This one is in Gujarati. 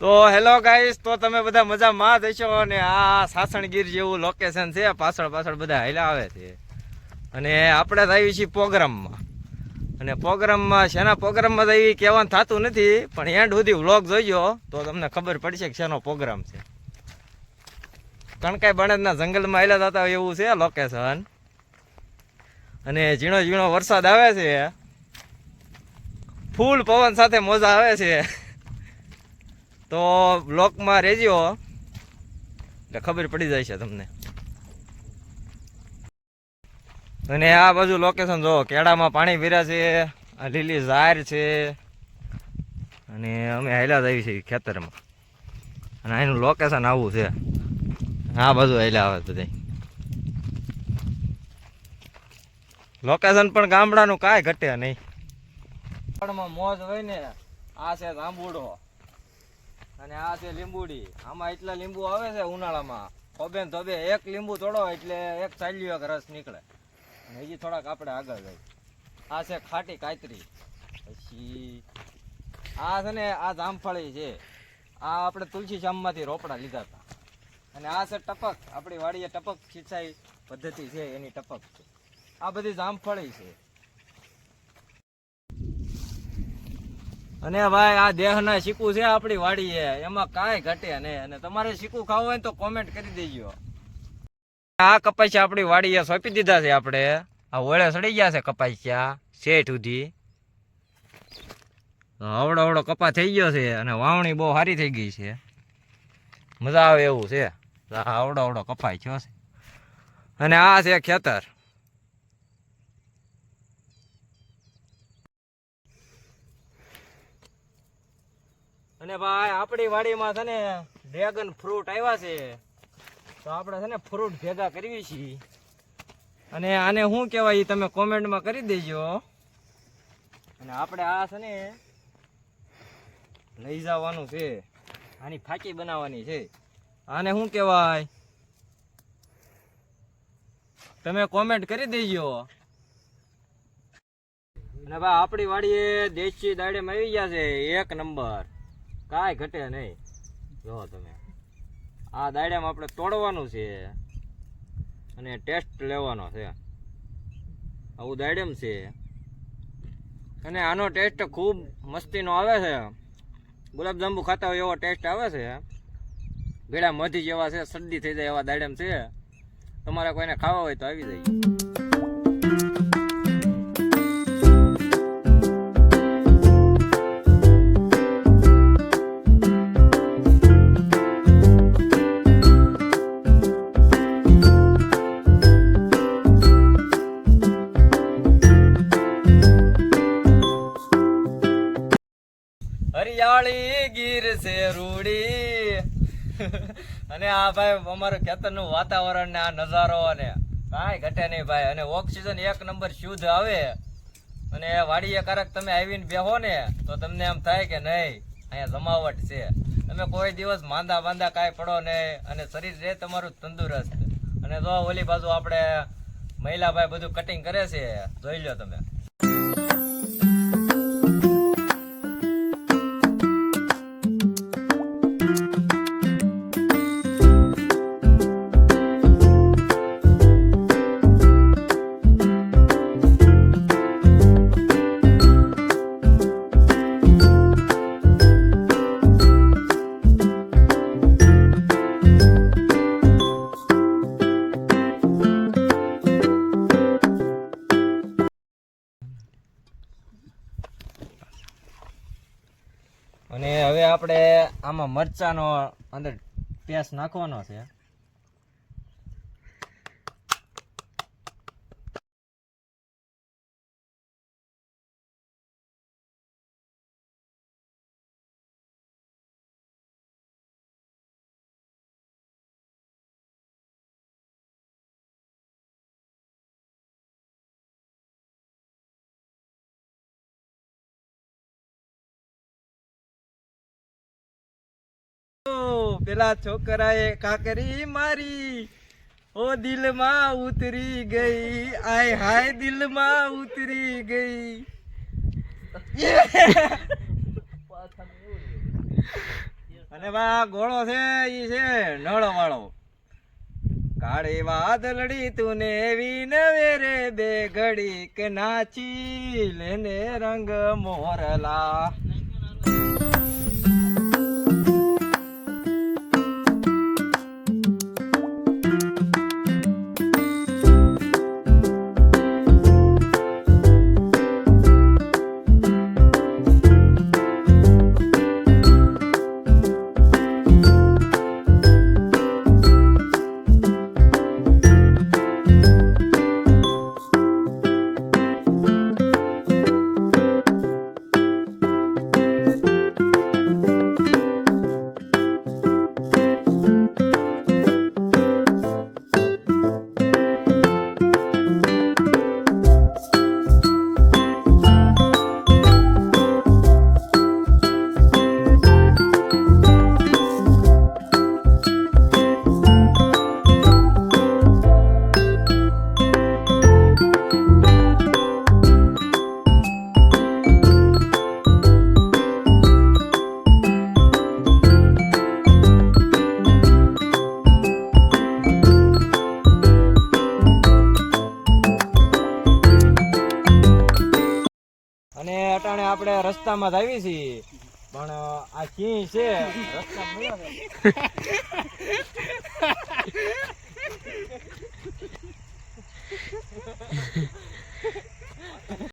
તો હેલો ગાઈસ, તો તમે બધા મજામાં જ અને આ સાસણગીર જેવું લોકેશન છે, પાછળ પાછળ બધા હેલા આવે છે. અને આપણે આવી છીએ પ્રોગ્રામમાં અને પ્રોગ્રામમાં શેના પ્રોગ્રામમાં તો કહેવાનું થતું નથી, પણ એન્ડ સુધી વ્લોગ જોઈજો તો તમને ખબર પડશે કે શેનો પ્રોગ્રામ છે. કણકાઈ બણદના જંગલમાં આવેલા જતા એવું છે લોકેશન અને ઝીણો ઝીણો વરસાદ આવે છે. ફૂલ પવન સાથે મોજા આવે છે. તો બ્લોકમાં રહેજો. એટલે ખબર પડી જાય છે તમને. અને આ બાજુ લોકેશન જો, કેળામાં પાણી ભર્યા છે, આ લીલી ઝાર છે. અને અમે હાલ્યા જ આવી છીએ ખેતરમાં. અને અહીંનું લોકેશન આવું છે. આ બાજુ હાલ્યા આવે બધા લોકેશન પણ ગામડાનું કાંઈ ઘટે નહીં. મોજ હોય ને, આ છે જાંબુડો અને આ છે લીંબુડી. આમાં એટલા લીંબુ આવે છે ઉનાળામાં. ખોબે ધોબે એક લીંબુ તોડો એટલે એક ચાલ્યો એક રસ નીકળે. અને હજી થોડાક આપણે આગળ જાય આ છે ખાટી કાતરી. પછી આ છે ને આ જામફળી છે. આ આપણે તુલસી જામમાંથી રોપડા લીધા હતા. અને આ છે ટપક. આપણી વાડીએ ટપક સિંચાઈ પદ્ધતિ છે, એની ટપક છે. આ બધી જામફળી છે. અને ભાઈ, આ દેહના શીકું છે આપણી વાડીએ. એમાં કાંઈ ઘટે નહીં. અને તમારે શીકું ખાવું હોય તો કોમેન્ટ કરી દેજો. આ કપાસિયા આપણી વાડીએ સોંપી દીધા છે આપણે. આ ઓળે સડી ગયા છે કપાસિયા, શેઠ સુધી. હવડો અવડો કપા થઈ ગયો છે અને વાવણી બહુ સારી થઈ ગઈ છે. મજા આવે એવું છે. હવડો હવડો કપાઈ થયો છે. અને આ છે ખેતર. અને ભાઈ, આપણી વાડીમાં છે ને ડ્રેગન ફ્રૂટ આવ્યા છે. તો આપણે છે ને ફ્રૂટ ભેગા કરવી છીએ. અને આને શું કહેવાય તમે કોમેન્ટમાં કરી દેજો. અને આપણે આ છે ને લઈ જવાનું છે. આની ફાકી બનાવવાની છે. આને શું કહેવાય? તમે કોમેન્ટ કરી દેજો. અને ભાઈ, આપણી વાડીએ દેશી દાડેમાં આવી ગયા છે. એક નંબર. કાંઈ ઘટે નહીં. જો તમે. આ દાડિયામાં આપણે તોડવાનું છે. અને ટેસ્ટ લેવાનો છે. આવું દાડ્યમ છે. અને આનો ટેસ્ટ ખૂબ મસ્તીનો આવે છે. ગુલાબજાંબુ ખાતા હોય એવો ટેસ્ટ આવે છે. ભેળા મધી જેવા છે, શરદી થઈ જાય એવા દાડ્યમ છે. તમારે કોઈને ખાવા હોય તો આવી જાય. હરિયાળી ગીર રૂડી. અને આ ભાઈ અમારું ખેતરનું વાતાવરણ ને આ નજારો અને કાંઈ ઘટે નહીં ભાઈ. અને ઓક્સિજન એક નંબર શુદ્ધ આવે. અને વાડીએ કારક તમે આવીને બેહો ને, તો તમને એમ થાય કે નહીં, અહીંયા જમાવટ છે. તમે કોઈ દિવસ માંદા માંદા કાંઈ પડો નહીં, અને શરીર રહે તમારું તંદુરસ્ત. અને જો ઓલી બાજુ આપણે મહિલા ભાઈ બધું કટિંગ કરે છે, જોઈ લો તમે. અને હવે આપણે આમાં મરચાનો અંદર પેસ્ટ નાખવાનો છે. પેલા છોકરાએ કાકરી મારી, ઓ દિલમાં ઉતરી ગઈ. આય હાય દિલમાં ઉતરી ગઈ. અને બા ગોળો છે, ઈ છે નળો વાળો કાળી વાત લડી તું એવી નવે રે બે ઘડી કે નાચી લેને રંગ મોરલા આપણે રસ્તામાં જ આવી છીએ. પણ આ સિંહ છે? રસ્તા